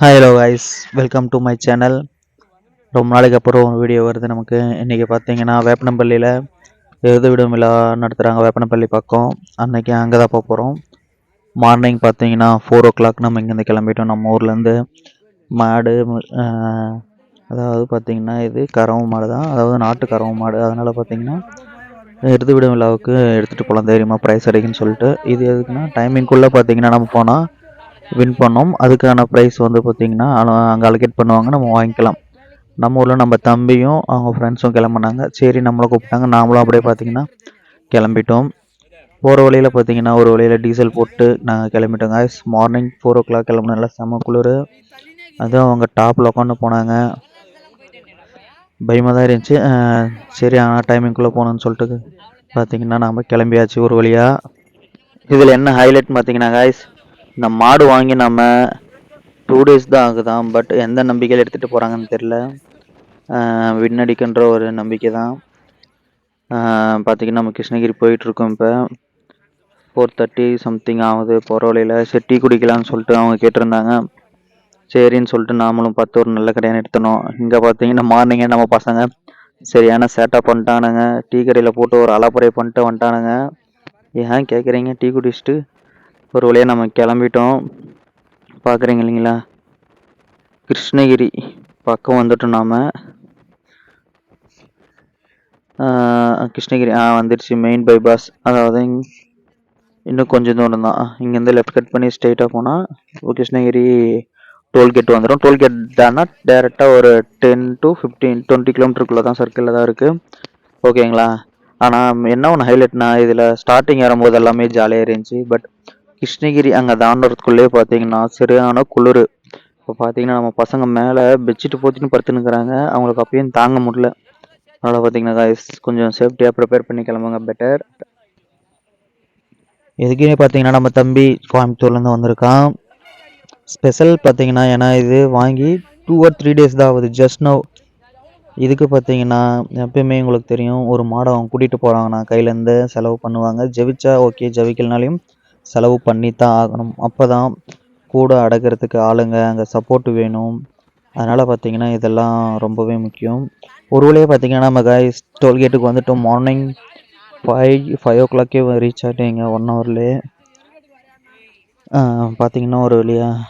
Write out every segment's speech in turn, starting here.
Hello guys welcome to my channel ரொம்ப நாளைக்கு அப்புறம் ஒரு வீடியோ வருது நமக்கு. இன்றைக்கி பார்த்தீங்கன்னா வேப்பனப்பள்ளியில் எழுது விடும் விழா நடத்துகிறாங்க வேப்பனப்பள்ளி பக்கம். அன்றைக்கி அங்கே தான் போக போகிறோம் மார்னிங் பார்த்தீங்கன்னா ஃபோர் ஓ கிளாக் நம்ம இங்கேருந்து கிளம்பிட்டோம். நம்ம ஊர்லேருந்து மாடு அதாவது பார்த்திங்கன்னா இது கறவை மாடு தான். அதாவது நாட்டு கறவை மாடு. அதனால் பார்த்தீங்கன்னா எருது விடும் விழாவுக்கு எடுத்துகிட்டு போகலாம் தைரியமாக ப்ரைஸ் அடிக்குன்னு சொல்லிட்டு. இது எதுக்குன்னா டைமிங்குள்ளே பார்த்தீங்கன்னா நம்ம போனால் வின் பண்ணோம். அதுக்கான ப்ரைஸ் வந்து பார்த்திங்கன்னா அங்கே அலோகேட் பண்ணுவாங்க. நம்ம வாங்கிக்கலாம். நம்ம ஊரில் நம்ம தம்பியும் அவங்க ஃப்ரெண்ட்ஸும் கிளம்புனாங்க. சரி நம்மளை கூப்பிட்டாங்க. நாமளும் அப்படியே பார்த்தீங்கன்னா கிளம்பிட்டோம். போகிற வழியில் பார்த்தீங்கன்னா ஒரு வழியில் டீசல் போட்டு நாங்கள் கிளம்பிட்டோம் guys morning four o'clock கிளம்புனால செம குளிர். அதுவும் அவங்க டாப்பில் உட்காந்து போனாங்க. பயமாக தான் இருந்துச்சு. சரி ஆனால் டைமிங்குள்ளே போகணுன்னு சொல்லிட்டு பார்த்தீங்கன்னா நாம் கிளம்பியாச்சு ஒரு வழியாக இதில் என்ன ஹைலைட் பார்த்தீங்கன்னா காய்ஸ் இந்த மாடு வாங்கி நம்ம டூ டேஸ் தான் ஆகுதான் பட் எந்த நம்பிக்கையில் எடுத்துகிட்டு போகிறாங்கன்னு தெரில விண்ணடிக்கின்ற ஒரு நம்பிக்கை தான். பார்த்திங்கன்னா நம்ம கிருஷ்ணகிரி போயிட்டுருக்கோம் இப்போ. ஃபோர் தேர்ட்டி சம்திங் ஆகுது. போகிற வழியில் சரி டீ குடிக்கலாம்னு சொல்லிட்டு அவங்க கேட்டிருந்தாங்க. சரின்னு சொல்லிட்டு நாமளும் பார்த்து ஒரு நல்ல கடையான எடுத்தணும் இங்கே பார்த்தீங்கன்னா மார்னிங்கே நம்ம பசங்க சரியான சேட்டாக பண்ணிட்டானுங்க. டீ கடையில் போட்டு ஒரு அலப்புறை பண்ணிட்டு வந்துட்டானுங்க. ஏன் கேட்குறீங்க டீ குடிச்சிட்டு ஒரு வழியாக நம்ம கிளம்பிட்டோம். பார்க்குறீங்க இல்லைங்களா? கிருஷ்ணகிரி பக்கம் வந்துட்டோம் நாம். கிருஷ்ணகிரி ஆ வந்துடுச்சு மெயின் பைபாஸ் அதாவது இன்னும் கொஞ்சம் தூரம் தான். இங்கேருந்து லெஃப்ட் கட் பண்ணி ஸ்ட்ரெயிட்டாக போனால் கிருஷ்ணகிரி டோல்கேட் வந்துடும் டோல்கேட் தானா டேரெக்டாக ஒரு டென் டு ஃபிஃப்டீன் டுவெண்ட்டி கிலோமீட்டருக்குள்ளே தான் சர்க்கிளில் தான் இருக்குது ஓகேங்களா ஆனால் என்ன ஒன்று ஹைலைட்னா இதில் ஸ்டார்டிங் வரும்போது எல்லாமே ஜாலியாக இருந்துச்சு. பட் கிருஷ்ணகிரி அங்கே தாண்டறதுக்குள்ளே பார்த்தீங்கன்னா சரியான குளிர். இப்போ பார்த்தீங்கன்னா நம்ம பசங்க மேலே பெட்ஷீட் போத்தின்னு படுத்துனுக்குறாங்க அவங்களுக்கு அப்பயும் தாங்க முடியல. அதனால் பார்த்தீங்கன்னா கொஞ்சம் சேஃப்டியாக ப்ரிப்பேர் பண்ணி கிளம்புங்க பெட்டர் எதுக்குமே பார்த்தீங்கன்னா நம்ம தம்பி கோயம்புத்தூர்லேருந்து வந்திருக்கான். ஸ்பெஷல் பார்த்தீங்கன்னா ஏன்னா இது வாங்கி டூ ஆர் த்ரீ டேஸ் தான் ஆகுது. ஜஸ்ட் நோ இதுக்கு பார்த்தீங்கன்னா எப்பயுமே உங்களுக்கு தெரியும் ஒரு மாடை அவங்க கூட்டிகிட்டு போகிறாங்கன்னா கையிலேருந்து செலவு பண்ணுவாங்க. ஜெபிச்சா ஓகே ஜெபிக்கலனாலையும் செலவு பண்ணி தான் ஆகணும். அப்போ தான் கூட அடக்கிறதுக்கு ஆளுங்க அங்கே சப்போர்ட் வேணும். அதனால் பார்த்திங்கன்னா இதெல்லாம் ரொம்பவே முக்கியம். ஒரு வழியாக பார்த்தீங்கன்னா நம்ம கைஸ் டோல்கேட்டுக்கு வந்துட்டு மார்னிங் ஃபைவ் ஃபைவ் ஓ கிளாக்கே ரீச் ஆகிட்டீங்க ஒன் ஹவர்லேயே பார்த்தீங்கன்னா ஒரு வழியாக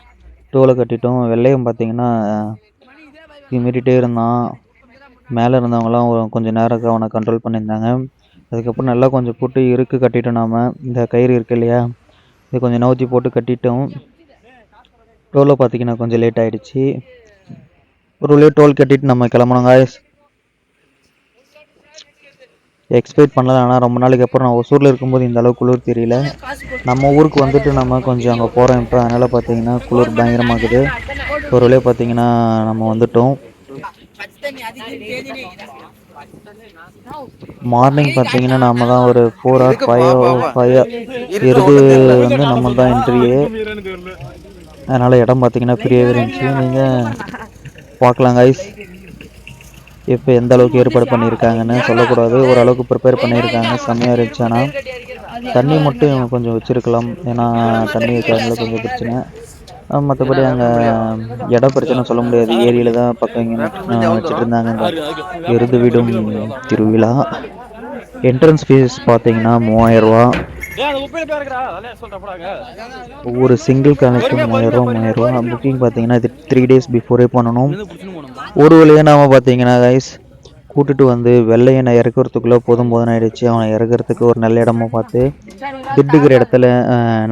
டோலை கட்டிட்டோம். வெள்ளையும் பார்த்தீங்கன்னா மீறிட்டே இருந்தான். மேலே இருந்தவங்களாம் கொஞ்சம் நேரம் அவனை கண்ட்ரோல் பண்ணியிருந்தாங்க. அதுக்கப்புறம் நல்லா கொஞ்சம் போட்டு இருக்கு கட்டிட்டோம் நாம். இந்த கயிறு இருக்கு இல்லையா? இது கொஞ்சம் நவுத்தி போட்டு கட்டிட்டோம். டோலில் பார்த்தீங்கன்னா கொஞ்சம் லேட் ஆகிடுச்சு ஒரு வழியாக டோல் கட்டிட்டு நம்ம கிளம்பணும் எக்ஸ்பெக்ட் பண்ணல ஆனால் ரொம்ப நாளைக்கு அப்புறம் நான் ஒசூரில் இருக்கும்போது இந்த அளவுக்கு குளிர் தெரியல. நம்ம ஊருக்கு வந்துட்டு நம்ம கொஞ்சம் அங்கே போகிறோம் இப்போ. அதனால் பார்த்தீங்கன்னா குளிர் பயங்கரமாகுது. ஒரு வழியாக பார்த்தீங்கன்னா நம்ம வந்துட்டோம். மார்னிங் பார்த்தீங்கன்னா நாம தான் ஒரு ஃபோர் ஆர் ஃபைவ் ஃபைவ் எருது வந்து நம்ம தான் என்ட்ரியே அதனால் இடம் பார்த்தீங்கன்னா ஃப்ரீயாகவே இருந்துச்சு. நீங்கள் பார்க்கலாம் கைஸ் இப்போ எந்த அளவுக்கு ஏற்பாடு பண்ணியிருக்காங்கன்னு சொல்லக்கூடாது. ஓரளவுக்கு ப்ரிப்பேர் பண்ணியிருக்காங்க. செம்மையாக இருந்துச்சு. ஆனால் தண்ணி மட்டும் கொஞ்சம் வச்சுருக்கலாம். ஏன்னா தண்ணி வைக்கிறதுல கொஞ்சம் பிரச்சனை. மற்றபடி அங்கே இடம் பிரச்சனை சொல்ல முடியாது. ஏரியில் தான் பக்கம் இங்கே வச்சுட்டு இருந்தாங்க இந்த எருது விடும் திருவிழா. என்ட்ரன்ஸ் ஃபீஸ் பார்த்தீங்கன்னா மூவாயிரரூவா. ஒவ்வொரு சிங்கிள் கணக்கு மூவாயிரரூவா மூவாயிரரூவா. புக்கிங் பார்த்தீங்கன்னா இது த்ரீ டேஸ் பிஃபோரே பண்ணணும். ஒரு வழியாக நாம் பார்த்தீங்கன்னா கைஸ் கூட்டிட்டு வந்து வெள்ளையனை இறக்குறதுக்குள்ளே போதும் போதும் ஆயிடுச்சு. அவனை இறக்குறதுக்கு ஒரு நல்ல இடமா பார்த்து திட்டுக்கிற இடத்துல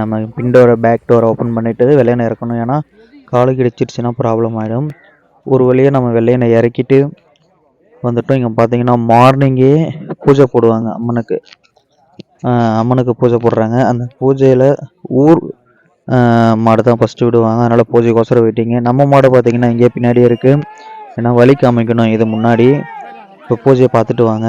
நம்ம பின்டோரை பேக் டோரை ஓப்பன் பண்ணிட்டு வெள்ளையனை இறக்கணும். ஏன்னா காலுக்கு இடிச்சிருச்சுன்னா ப்ராப்ளம் ஆகிடும் ஒரு வழியாக நம்ம வெள்ளையனை இறக்கிட்டு வந்துட்டோம். இங்கே பார்த்தீங்கன்னா மார்னிங்கே பூஜை போடுவாங்க அம்மனுக்கு. அம்மனுக்கு பூஜை போடுறாங்க. அந்த பூஜையில் ஊர் மாடு தான் ஃபஸ்ட்டு விடுவாங்க. அதனால் பூஜைக்கோசரம் வெயிட்டிங்க. நம்ம மாடு பார்த்தீங்கன்னா இங்கே பின்னாடி இருக்குது ஏன்னா வழி காமிக்கணும் இது முன்னாடி இப்போ பூஜையை பார்த்துட்டு வாங்க.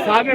சாமி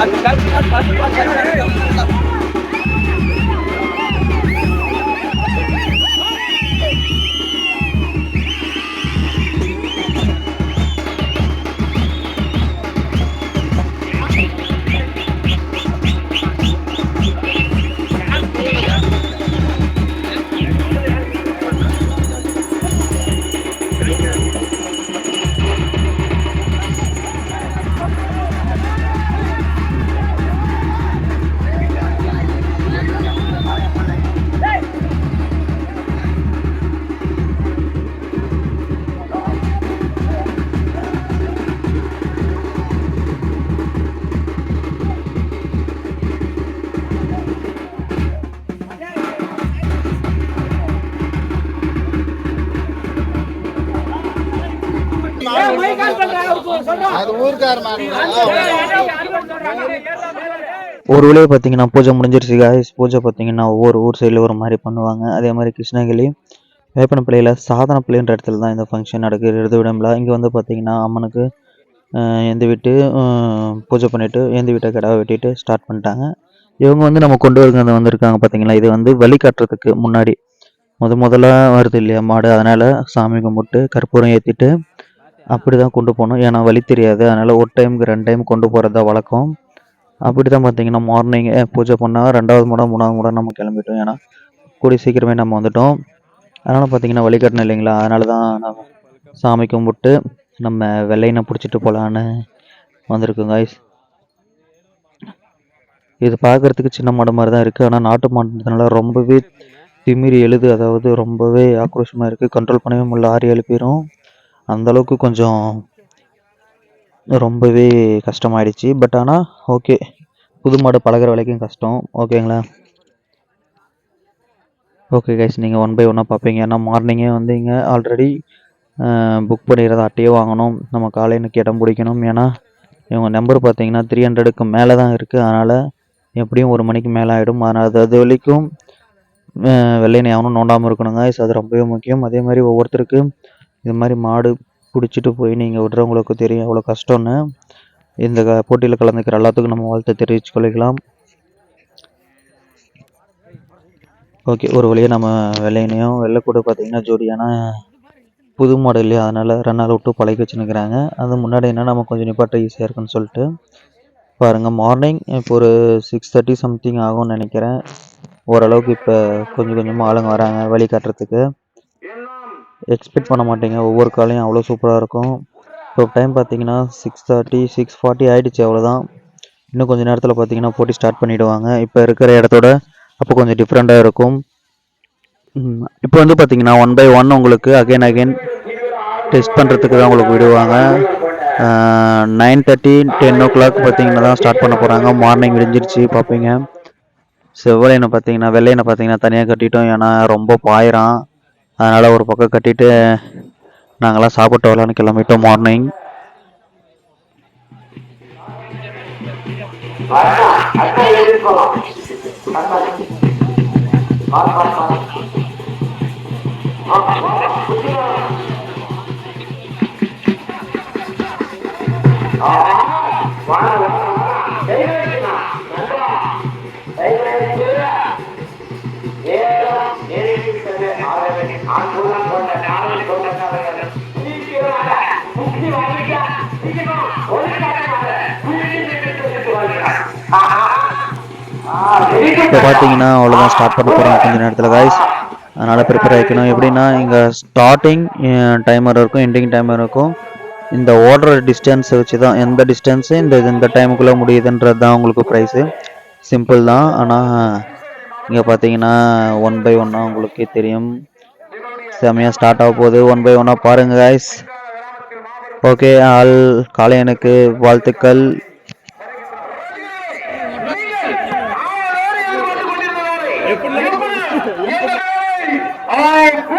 赶紧，赶紧，赶紧，赶紧，赶，赶紧，赶紧，赶紧。ஒரு வழியாக பார்த்தீங்கன்னா பூஜை முடிஞ்சிருச்சு காய்ஸ் பூஜை பார்த்தீங்கன்னா ஒவ்வொரு ஊர் சைடில் ஒரு மாதிரி பண்ணுவாங்க. அதே மாதிரி கிருஷ்ணகிரி வேப்பனப்பிள்ளையில் சாதன பிள்ளைன்ற இடத்துல தான் இந்த ஃபங்க்ஷன் நடக்குது. எழுது விடம்பல இங்கே வந்து பார்த்தீங்கன்னா அம்மனுக்கு எந்த வீட்டு பூஜை பண்ணிவிட்டு எந்த வீட்டை கிடாவை வெட்டிட்டு ஸ்டார்ட் பண்ணிட்டாங்க. இவங்க வந்து நம்ம கொண்டு வருகிறது வந்திருக்காங்க பார்த்தீங்களா இது வந்து வழி காட்டுறதுக்கு முன்னாடி. முத முதல்ல வருது இல்லையா மாடு? அதனால் சாமி கும்பிட்டு கற்பூரம் ஏற்றிட்டு அப்படி தான் கொண்டு போகணும். ஏன்னா வழி தெரியாது. அதனால் ஒரு டைமுக்கு ரெண்டு டைம் கொண்டு போகிறது தான் வழக்கம். அப்படி தான் பார்த்தீங்கன்னா மார்னிங் பூஜை பண்ணால் ரெண்டாவது முடம் மூணாவது முடம் நம்ம கிளம்பிட்டோம். ஏன்னா கூடி சீக்கிரமே நம்ம வந்துட்டோம். அதனால் பார்த்தீங்கன்னா வழிகாட்டணும் இல்லைங்களா? அதனால தான் நம்ம சாமி கும்பிட்டு நம்ம வெள்ளையனை பிடிச்சிட்டு போகலான்னு வந்திருக்கோம் guys. இது பார்க்குறதுக்கு சின்ன மாடு மாதிரி தான் இருக்குது ஆனால் நாட்டு மாடுன்றதுனால ரொம்பவே திமிரி எழுது அதாவது ரொம்பவே ஆக்ரோஷமாக இருக்குது கண்ட்ரோல் பண்ணவே முடியல. ஏழு பேரும். அந்தளவுக்கு கொஞ்சம் ரொம்பவே கஷ்டமாயிடுச்சு. பட் ஆனால் ஓகே புது மாடு பழகுற வரைக்கும் கஷ்டம். ஓகேங்களா ஓகே கைஸ் நீங்கள் ஒன் பை ஒன்னாக பார்ப்பீங்க. ஏன்னா மார்னிங்கே வந்து இங்கே ஆல்ரெடி புக் பண்ணிடுறது அட்டையே வாங்கணும். நம்ம காலையினுக்கு இடம் பிடிக்கணும். ஏன்னா இவங்க நம்பர் பார்த்தீங்கன்னா த்ரீ ஹண்ட்ரடுக்கு மேலே தான் இருக்குது அதனால் எப்படியும் ஒரு மணிக்கு மேலே ஆகிடும் அதனால் அது அது வரைக்கும் வெள்ளையனை எவனும் நோண்டாமல் இருக்கணுங்க guys. அது ரொம்பவே முக்கியம். அதே மாதிரி ஒவ்வொருத்தருக்கும் இது மாதிரி மாடு பிடிச்சிட்டு போய் நீங்கள் விடுறவங்களுக்கு தெரியும் எவ்வளோ கஷ்டம்னு. இந்த க- போட்டியில் கலந்துக்கிற எல்லாத்துக்கும் நம்ம வாழ்த்தை தெரிவித்து கொள்ளிக்கலாம் ஓகே ஒரு வழியாக நம்ம வெள்ளையனையும் வெள்ளை கூட பார்த்தீங்கன்னா ஜோடியான புது மாடல் இல்லையா? அதனால் ரெண்டு விட்டு பழகி வச்சுருக்கிறாங்க அது முன்னாடி என்ன நம்ம கொஞ்சம் நிப்பாட்ட ஈஸியாக இருக்குன்னு சொல்லிட்டு. பாருங்கள் மார்னிங் இப்போ ஒரு சிக்ஸ் தேர்ட்டி சம்திங் ஆகும்னு நினைக்கிறேன். ஓரளவுக்கு இப்போ கொஞ்சம் கொஞ்சமாக ஆளுங்க வராங்க வழி காட்டுறதுக்கு. எக்ஸ்பெக்ட் பண்ண மாட்டீங்க. ஒவ்வொரு காலையும் அவ்வளோ சூப்பராக இருக்கும். இப்போ டைம் பார்த்தீங்கன்னா சிக்ஸ் தேர்ட்டி சிக்ஸ் ஃபார்ட்டி ஆகிடுச்சு அவ்வளோதான் இன்னும் கொஞ்சம் நேரத்தில் பார்த்தீங்கன்னா போட்டி ஸ்டார்ட் பண்ணிவிடுவாங்க இப்போ இருக்கிற இடத்தோட அப்போ கொஞ்சம் டிஃப்ரெண்ட்டாக இருக்கும். இப்போ வந்து பார்த்தீங்கன்னா ஒன் பை ஒன் உங்களுக்கு அகைன் அகைன் டெஸ்ட் பண்ணுறதுக்கு தான் உங்களுக்கு விடுவாங்க. Nine thirty ten o'clock பார்த்தீங்கன்னா தான் ஸ்டார்ட் பண்ண போகிறாங்க மார்னிங் விடிஞ்சிருச்சு பார்ப்பீங்க. செவ்வலையினை பார்த்தீங்கன்னா வெள்ளையனை பார்த்தீங்கன்னா தனியாக கட்டிட்டோம். ஏன்னா ரொம்ப பாயிறான். அதனால் ஒரு பக்கம் கட்டிட்டு நாங்களாம் சாப்பிட்டு வரலான்னு கிளம்பிட்டோம் மார்னிங் இப்போ பார்த்தீங்கன்னா அவ்வளோதான் ஸ்டார்ட் பண்ண போகிறோம் கொஞ்ச நேரத்தில் காய்ஸ் அதனால் ப்ரிப்பேர் ஆகிக்கணும் எப்படின்னா இங்கே ஸ்டார்டிங் டைமர் இருக்கும் எண்டிங் டைமர் இருக்கும். இந்த ஓடுற டிஸ்டன்ஸை வச்சு தான் எந்த டிஸ்டன்ஸு இந்த இந்த டைமுக்குள்ளே முடியுதுன்றது தான் உங்களுக்கு ப்ரைஸு சிம்பிள் தான். ஆனால் இங்கே பார்த்தீங்கன்னா ஒன் பை ஒன்னாக உங்களுக்கே தெரியும். செம்மையாக ஸ்டார்ட் ஆக போகுது. ஒன் பை ஒன்னாக பாருங்கள் காய்ஸ் ஓகே ஆல் காளையனுக்கு வாழ்த்துக்கள். Ai,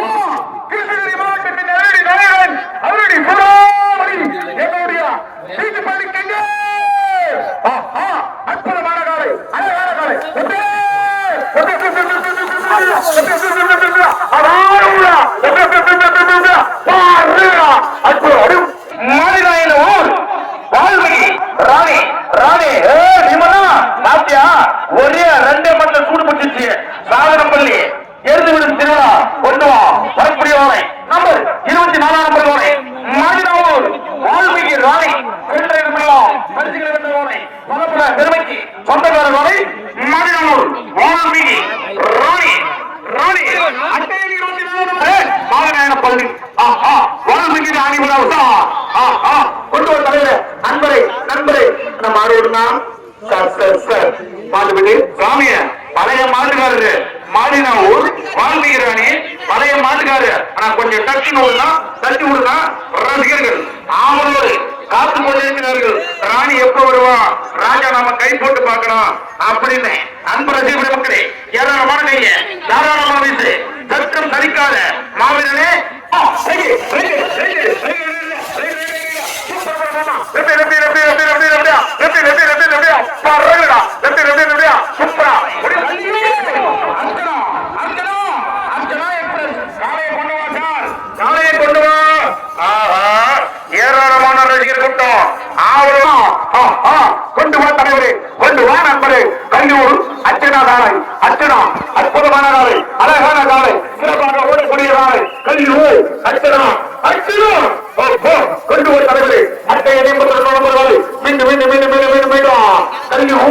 இருக்காரு ஆனா கொஞ்சம் தட்டி நோடுனா தட்டி விடுனா ரசிகர்கள் ஆவலோடு காத்து கொண்டிருக்கிறார்கள் ராணி எப்ப வருவா ராஜா நாம கை போட்டு பார்க்கலாம் அப்படின்னு அன்பு ரசிகர் மக்களே ஏராளமான கைய தாராளமான வீசு சத்தம் தரிக்காத மாவீரனே சூப்பரா ஏராளமான ரசிகர் கூட்டம். ஆவலம்? கொண்டு வா தலைவரே கொண்டு வா நண்பரே. கல்லூர் அர்ச்சனா காலை அர்ச்சனா அற்புதமான காலை அழகான காலை சிறப்பாக ஓடக்கூடிய காலை கல்லூர் அர்ச்சனா அர்ச்சனா. கொண்டு வா தலைவரே. அட்டையை மீண்டும் மீண்டும் மீண்டும் மீண்டும் மீண்டும் மீண்டும். கல்லூர்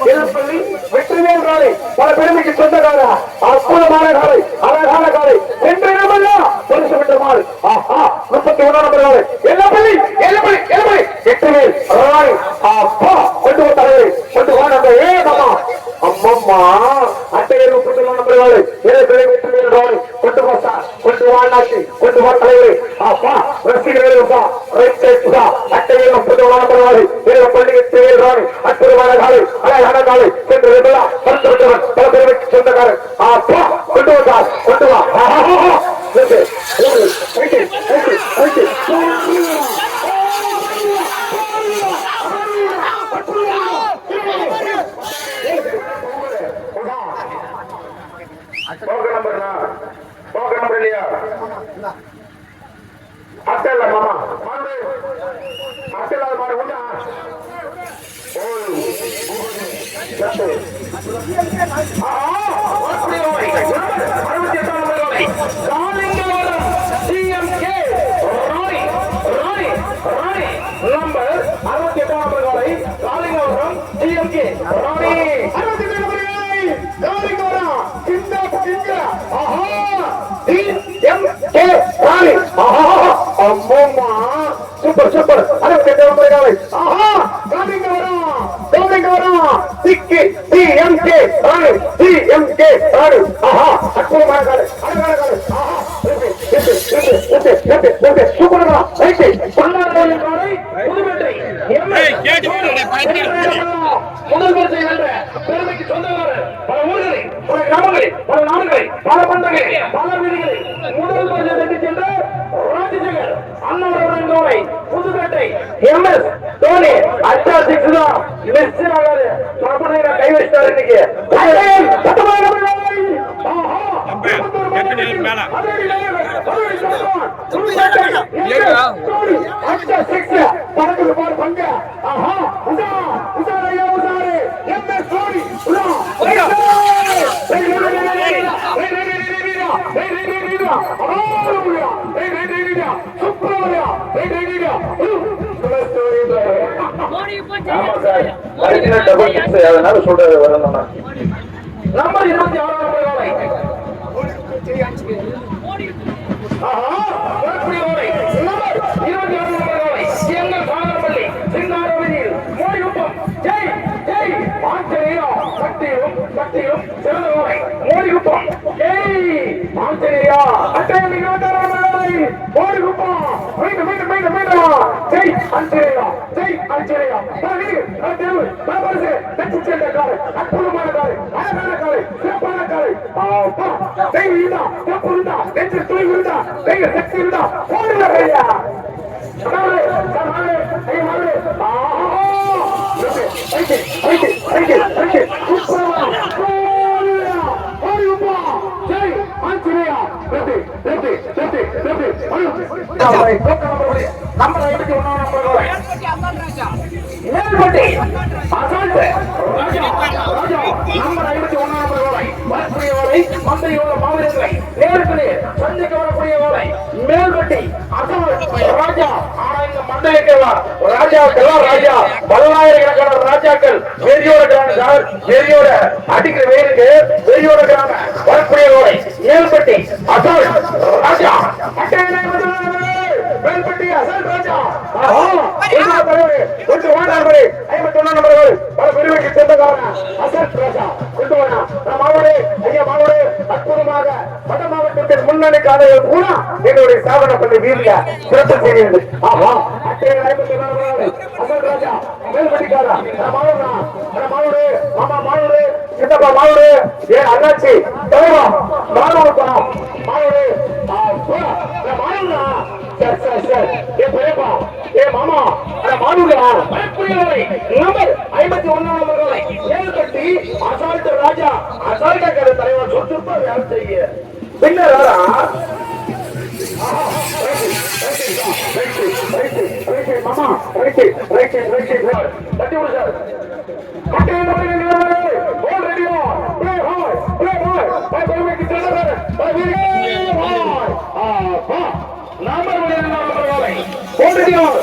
చిన్నపల్లి వెట్రినేల్ కాలేజ్ புகா அட்டையில் அற்புதமான பரவாயில்லை வீர பள்ளியை தேவையில் ராணி அற்புதமான காலை அழகான காலை சென்று விபலா பரந்துவிட்டவன் பல பேருக்கு சொந்தக்காரன். அப்பா கொண்டு வந்தார் சூப்பர் சூப்பர். அறுபத்தி எட்டு ஒன்பது காலை. ஆஹா கவனிங்க வரும் கவனிங்க வரும் சிக்கி டி எம் கே ராணு டி எம் கே ராணு. ஆஹா அற்புதமான காலை. அழகான காலை. ஆஹா ஆமா சார். கடைசியில டபுள் சிக்ஸ் அதனால சொல்றது வரணும்னா நம்பர் இருபத்தி ஆறாம் ஓலை மீண்டும் மீண்டும் மீண்டும் மீண்டும். ஜெய் அஞ்சேயா ஜெய், ஆஞ்சநேயா. காலை, அற்புதமான காலை, அழகான காலை, சிறப்பான காலை. தெய்வ இருந்தா, சிறப்பு இருந்தா, வெற்றி துணிவு இருந்தா, தெய்வ சக்தி இருந்தா, போடுங்க கையா. கடவுளே, கடவுளே, தெய்வமே, ஆஹா. ரைட்டு, நம்பர் ஐம்பத்தி ஒன்னாம் நம்பர் ஏழ்பட்டி அசால்ட் ராஜா நம்பர் ஐம்பத்தி ஒன்னாம் நம்பர் வேலை. வரக்கூடிய வேலை மந்திரியோட மாவீரர்களை நேரத்திலே சந்திக்க வரக்கூடிய மேல்பட்டி அசால்ட் ராஜா ஆனா இந்த மண்டலிக்கெல்லாம் ராஜாக்கெல்லாம் ராஜா. பல்லாயிரக்கணக்கான ராஜாக்கள். வெறியோட கிராம வெறியோட அடிக்கிற வேலுக்கு வெறியோட கிராம வரக்கூடிய மேல்பட்டி அசால்ட் ராஜா. அட்டையை மேல்பட்டி அசால்ட் ராஜா. கொஞ்சம் வாடார்களே ஐம்பத்தி ஒண்ணாம் நம்பர்கள் பல பெருமைக்கு சொந்தக்காரன் அசத் ராஜா. கொண்டு வாடா நான் மாவோடு ஐயா மாவோடு அற்புதமாக வட மாவட்டத்தின் முன்னணி காலையில் கூட எங்களுடைய சாதனை பண்ணி வீரங்க சிறப்பு செய்கிறது ஆஹா. அட்டையில் ஐம்பத்தி ஒண்ணாம் அசத் ராஜா மேல்பட்டிக்காரா நான் மாவோடா மாவோடு மாமா மாவோடு சித்தப்பா மாவோடு ஏன் அண்ணாச்சி தலைவா மாவோடு நான் மாவோடா சார் சார் சார் ஏ பெரியப்பா ஏ மாமா அட மானுடா பயப்புரியவரை நம்பர் ஐம்பத்தி ஒண்ணாம் நம்பர்களை ஏழு கட்டி அசால்ட் ராஜா அசால்ட் கடை தலைவர் சுற்றுப்பா வேலை செய்ய பின்னர் மாமா ரைட்டு ரைட்டு ரைட்டு தட்டி விடு சார் நம்பர் இரண்டாம் பரவாயில்லை ஓடுகிறோம்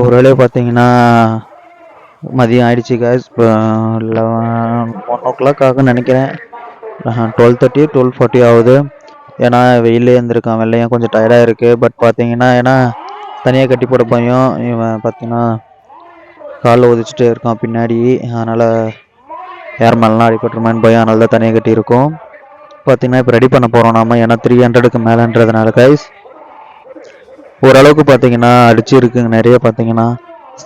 இப்போ ஒரு பார்த்தீங்கன்னா மதியம் ஆயிடுச்சு காய்ஸ் இப்போ லெவன் ஒன் ஓ கிளாக் ஆகும்னு நினைக்கிறேன். டுவெல் தேர்ட்டி டுவெல் ஃபார்ட்டி ஆகுது. ஏன்னா வெயிலே இருந்திருக்கான். வெள்ளையும் கொஞ்சம் டயர்டாக இருக்குது பட் பார்த்தீங்கன்னா ஏன்னா தனியாக கட்டி போட பயம். இவன் பார்த்தீங்கன்னா காலில் உதிச்சிட்டே இருக்கான் பின்னாடி. அதனால் யார் மேலாம் அடிபட்டுருமேன்னு பயம். அதனால தான் தனியாக கட்டி இருக்கும் பார்த்தீங்கன்னா இப்போ ரெடி பண்ண போகிறோம் நாம. ஏன்னா த்ரீ ஹண்ட்ரடுக்கு மேலேன்றதுனால கைஸ் ஓரளவுக்கு பார்த்தீங்கன்னா அடிச்சிருக்குங்க நிறைய பார்த்தீங்கன்னா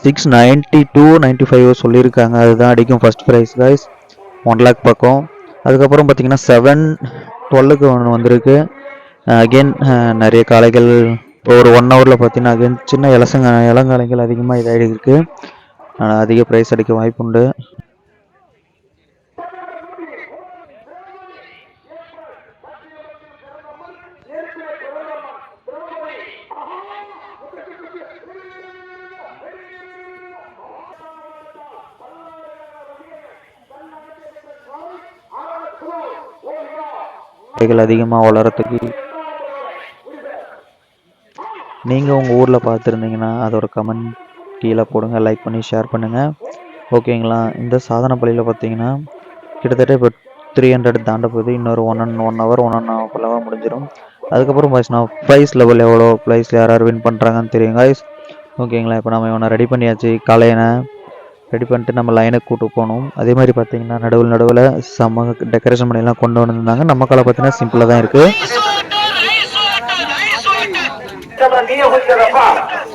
six ninety two ninety five சொல்லியிருக்காங்க. அதுதான் அடிக்கும் first prize guys one lakh பக்கம். அதுக்கப்புறம் பார்த்தீங்கன்னா செவன் டுவெல்லுக்கு ஒன்று வந்திருக்கு. அகெயின் நிறைய காளைகள் இப்போ ஒரு ஒன் ஹவரில் பார்த்தீங்கன்னா அகெயின் சின்ன இலசங்க இளங்காளைகள் அதிகமாக இதாகிருக்கு அதிக ப்ரைஸ் அடிக்க வாய்ப்புண்டு. காளைகள் அதிகமாக வளரத்துக்கு நீங்கள் உங்கள் ஊரில் பார்த்துருந்தீங்கன்னா அதோட கமெண்ட் கீழே போடுங்க லைக் பண்ணி ஷேர் பண்ணுங்கள் ஓகேங்களா இந்த சாதன பள்ளியில் பார்த்தீங்கன்னா கிட்டத்தட்ட இப்போ த்ரீ ஹண்ட்ரட் தாண்ட போகுது. இன்னொரு one and one hour one and half hour முடிஞ்சிடும் அதுக்கப்புறம் பார்த்தீங்கன்னா ப்ரைஸ் லெவல் எவ்வளோ ப்ரைஸ் யார் யார் வின் பண்ணுறாங்கன்னு தெரியும் ஓகேங்களா இப்போ நம்ம இவனை ரெடி பண்ணியாச்சு. காலையினை ரெடி பண்ணிட்டு நம்ம லைனுக்கு கூட்டு போகணும். அதே மாதிரி பார்த்தீங்கன்னா நடுவில் நடுவில் செம்ம டெக்கரேஷன் பண்ணிலாம் கொண்டு வந்திருந்தாங்க. நம்ம காலை பார்த்தீங்கன்னா சிம்பிளாக தான் இருக்குது நீயே குடிக்கிறப்பா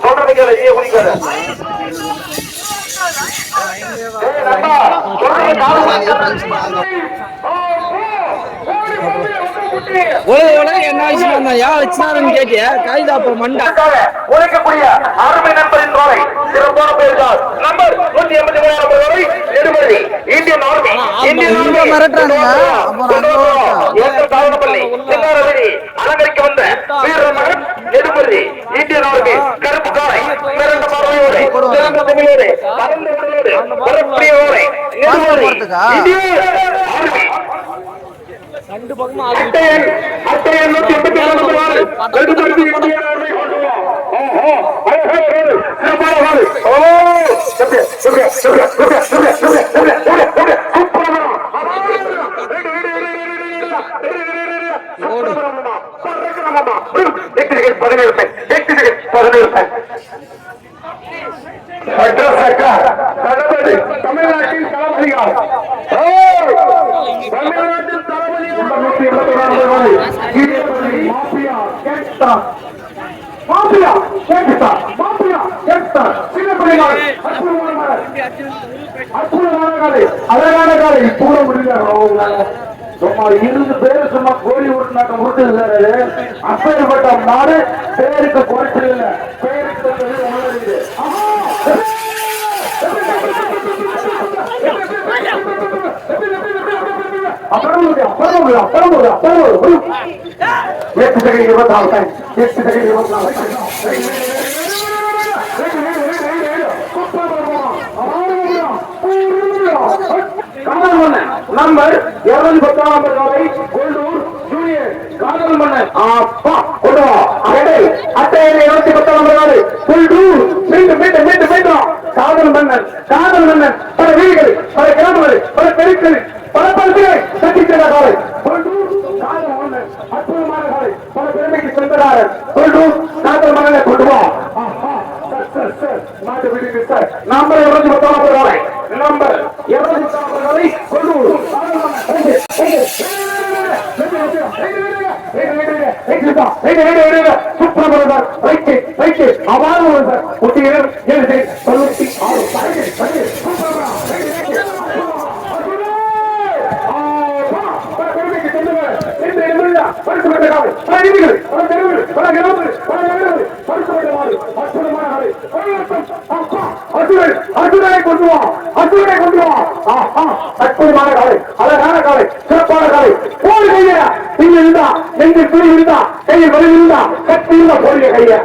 சொல்றது கேளு நீயே குடிக்கிற சொல்றது என்ன விஷயம் வந்தா யா வச்சுனாருன்னு கேட்டிய? காய்தா அப்ப மண்டா. உழைக்கக்கூடிய அருமை நண்பரின் தோலை சிறப்பான பெயர்கள் நம்பர் நூத்தி எண்பத்தி மூணாம் நம்பர் வரை எடுபடி இந்தியன் ஆர்மி. Indian army. அப்புறம். ஏற்கனவே தாவணப்பள்ளி அலங்கரிக்க வந்த இந்தியன் ஆர்மி கருப்பு காலை மிரண்ட பார்வையோடு சிறந்த தமிழோடு பரந்த உடலோடு வரக்கூடியவோடு எடுபடி போறதுக்கா? Indian army. ரெண்டு பக்கமும் பதினேழு பேர் பதினேழு பேர் தமிழ்நாட்டின் கலாசிகார் தமிழ்நாட்டின் தளபதி நூற்றி எண்பத்தி ஒன்றாம் மாஃபியா கேட்டா. மாஃபியா கேட்டா. மாஃபியா கேட்டா. சின்ன பிள்ளைகள் அற்புதமான அற்புதமான காலை அழகான காலை இருந்து பேரு சும்மா கோழி உருட்டு நாட்டம் உருட்டு சார் அப்பேற்பட்ட மாடு பேருக்கு குறைச்சல் இல்லை. பேருக்கு உள்ளது எட்டு செகண்ட் இருபத்தி நாலு டைம் எட்டு செகண்ட் இருபத்தி நாலு நம்பர் இருநூத்தி பத்தாம் காலை கொல்லூர் ஜூனியர் காதல் மன்னன். அப்பா கொண்டு வா. அட்டை அட்டை இருநூத்தி பத்தாம் காலை கொல்லூர் மீண்டும் மீண்டும் மீண்டும் மீண்டும். காதல் மன்னன் காதல் மன்னன் பல வீடுகள் பல கிராமங்கள் பல தெருக்கள் பல பரிசுகளை சந்திக்கிற காலை காதல் மன்னன் அற்புதமான காலை பல பெருமைக்கு சென்றதாரன் கொண்டூர் காதல் மன்னனை கொண்டு வா நம்பர் இருநூத்தி பத்தொன்பது நாளை நம்பர் இருநூத்தி பத்தொன்பது நாளை கொண்டு அர்ஜுனனை கொண்டு வா அர்ஜுனனை கொண்டு வா அற்புதமான காலை அழகான காலை சிறப்பான காலை போடு கையா இங்க இருந்தா எங்கள் துணி கையில் வலிமிருந்தா கத்திருந்த போலிய கைய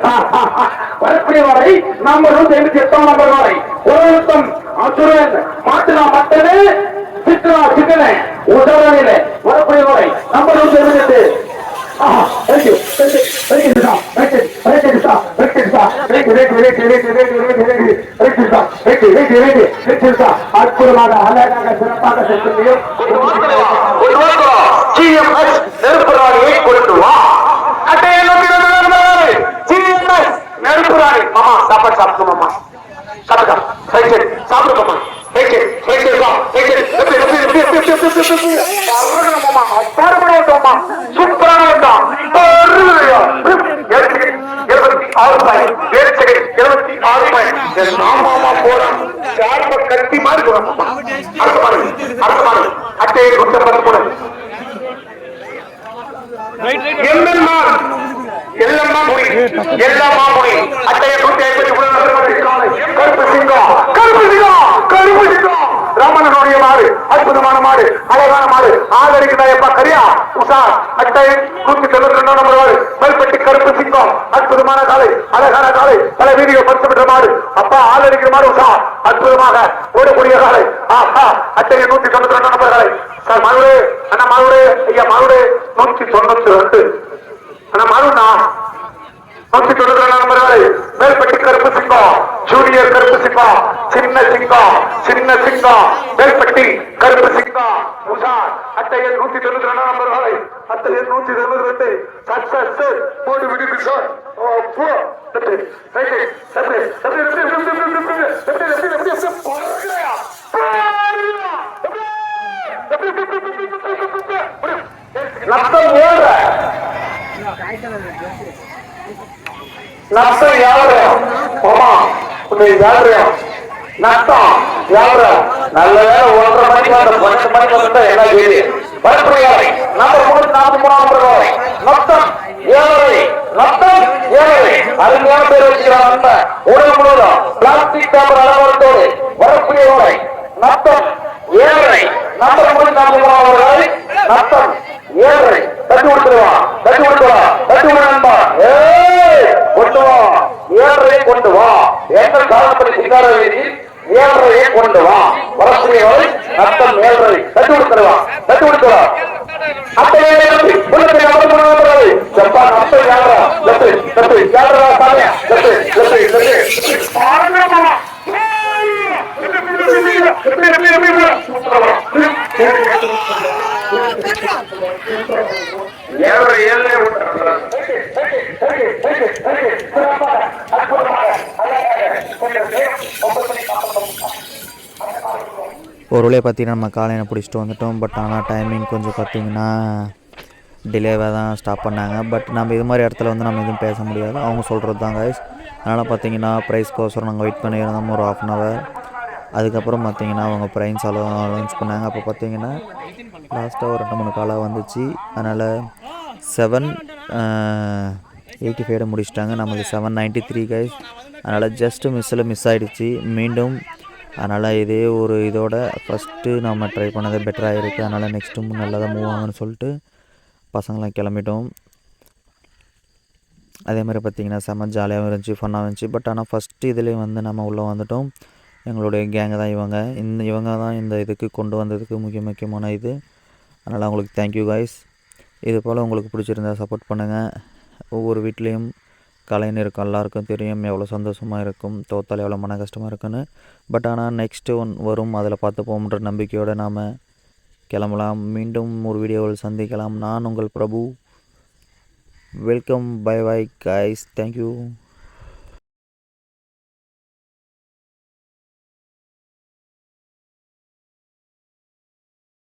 வரக்கூடிய வரை நாம் நூத்தி ஐம்பத்தி எட்டாம் நம்பர் வரை உலகத்தம் அசுரன் மாட்டுனா மட்டது சித்தனா சித்தனை உதவனில வரக்கூடிய வரை நம்பர் நூத்தி ஐம்பத்தி எட்டு அற்புதமாக அழகாக சிறப்பாக செல்லும் அரசமானது. அட்டையை குத்தப்பட்டு போனது எம்எல்மா எல்லம்மா. புரி எல்லம்மா புரி அட்டையை குத்தி கருப்பு சிங்கம். கருப்பு சிங்கம். கருப்பு சிங்கம். ராமனுடைய மாடு அற்புதமான மாடு அழகான மாடு. ஆதரிக்கிறதா எப்பா கரியா உஷா அட்டை நூத்தி தொண்ணூத்தி ரெண்டாம் நம்பர் மாடு மேல்பட்டி கருப்பு சிங்கம் அற்புதமான காலை அழகான காலை பல வீடியோ பரிசு மாடு. அப்பா ஆதரிக்கிற மாடு உஷா அற்புதமாக ஓடக்கூடிய காலை ஆஹா அட்டை நூத்தி தொண்ணூத்தி ரெண்டாம் நம்பர் காலை சார் மாவுடு அண்ணா மாவுடு ஐயா மாவுடு நூத்தி தொண்ணூத்தி ரெண்டு. அண்ணா மாவுண்ணா நூத்தி தொண்ணூத்தி ரெண்டாம் நம்பர் வரை மேல்பட்டி கருப்பு சிங்கம் ஜூனியர் கருப்பு சிங்கம் சின்ன சிங்கம் சின்ன சிங்கம் மேல்பட்டி கருப்பு சிங்கம் உஷா அட்டையர் நூத்தி தொண்ணூத்தி ரெண்டாம் நம்பர் வரை அட்டையர் நூத்தி தொண்ணூத்தி ரெண்டு சக்சஸ் போட்டு விடுக்கு சார் ஓ போ நஷ்டம் ஏழு நஷ்டம் யாரும் ஆமா உன்னை யாரும் நஷ்டம் யாரும் நல்ல வேலை ஒன்றரை மணிக்கு வந்த பன்னெண்டு மணிக்கு வந்து என்ன கேள்வி பயப்படுகிறாய் நம்பர் மூணு நாற்பத்தி மூணாம் நம்பர் நஷ்டம் ஏழரை நஷ்டம் ஏழரை அருமையான பேர் வச்சுக்கிறான் நண்பன் உடல் முழுவதும் பிளாஸ்டிக் பேப்பர் அளவரத்தோடு வரக்கூடிய நஷ்டம் ஏழரை நம்பர் மூணு நாற்பத்தி மூணாம் நம்பர் நஷ்டம் ஏழரை. தட்டி கொடுத்துருவா. தட்டி கொடுத்துருவா. தட்டி விடுவா கொண்டு வா. ஏழரை கொண்டு வா. எந்த காலப்படி சிங்கார வீதி ஏழரையை கொண்டு வா. வரக்கூடியவரை நத்தம் ஏழரை. தட்டி கொடுத்துருவா. தட்டி கொடுத்துருவா. அத்தனை உள்ளத்தை அமர்ந்து நடக்கிறது ஜப்பான் அத்தனை யாரா லெஃப்ட் லெஃப்ட் யாரா சாமியா லெஃப்ட் லெஃப்ட் லெஃப்ட் பாருங்க Thank you. ஏழரை ஒரு வழியாக பார்த்தீங்கன்னா நம்ம காலையில் பிடிச்சிட்டு வந்துட்டோம் பட் ஆனால் டைமிங் கொஞ்சம் பார்த்தீங்கன்னா டிலேவாக தான் ஸ்டாப் பண்ணாங்க. பட் நம்ம இது மாதிரி இடத்துல வந்து நம்ம எதுவும் பேச முடியாது. அவங்க சொல்கிறது தான் கைஸ் அதனால் பார்த்தீங்கன்னா ப்ரைஸ்க்கோசரம் நாங்கள் வெயிட் பண்ணியிருந்தோம் ஒரு ஆஃப் அன் ஹவர் அதுக்கப்புறம் பார்த்தீங்கன்னா அவங்க ப்ரைஸ் அலோ லான்ச் பண்ணாங்க. அப்போ பார்த்தீங்கன்னா லாஸ்ட்டாக ஒரு ரெண்டு மூணு காலாக வந்துச்சு. அதனால் செவன் எயிட்டி ஃபைவ்ல முடிச்சிட்டாங்க. நம்மளுக்கு செவன் நைன்ட்டி த்ரீ கைஸ் அதனால் ஜஸ்ட்டு மிஸ்ஸில் மிஸ் ஆகிடுச்சு மீண்டும் அதனால் இதே ஒரு இதோட ஃபஸ்ட்டு நம்ம ட்ரை பண்ணது பெட்டராக இருக்குது அதனால் நெக்ஸ்ட்டும் நல்லா தான் மூவ் ஆகும்னு சொல்லிட்டு பசங்களாம் கிளம்பிட்டோம். அதே மாதிரி பார்த்திங்கன்னா செம்ம ஜாலியாகவும் இருந்துச்சு ஃபன்னாகவும் இருந்துச்சு. பட் ஆனால் ஃபஸ்ட்டு இதுலேயும் வந்து நம்ம உள்ளே வந்துட்டோம். எங்களுடைய கேங்கு தான் இவங்க. இந்த இவங்க தான் இந்த இதுக்கு கொண்டு வந்ததுக்கு முக்கிய முக்கியமான இது. அதனால் அவங்களுக்கு தேங்க்யூ காய்ஸ் இது போல் உங்களுக்கு பிடிச்சிருந்தா சப்போர்ட் பண்ணுங்கள் ஒவ்வொரு வீட்லேயும் கலைன்னு இருக்கும் எல்லாருக்கும் தெரியும். எவ்வளோ சந்தோஷமாக இருக்கும். தோத்தால் எவ்வளோ மன கஷ்டமாக இருக்குன்னு பட் ஆனால் நெக்ஸ்ட்டு ஒன் வரும். அதில் பார்த்து போகும்ன்ற நம்பிக்கையோடு நாம் கிளம்பலாம். மீண்டும் ஒரு வீடியோவில் சந்திக்கலாம். நான் உங்கள் Prabhu. Welcome bye bye guys thank you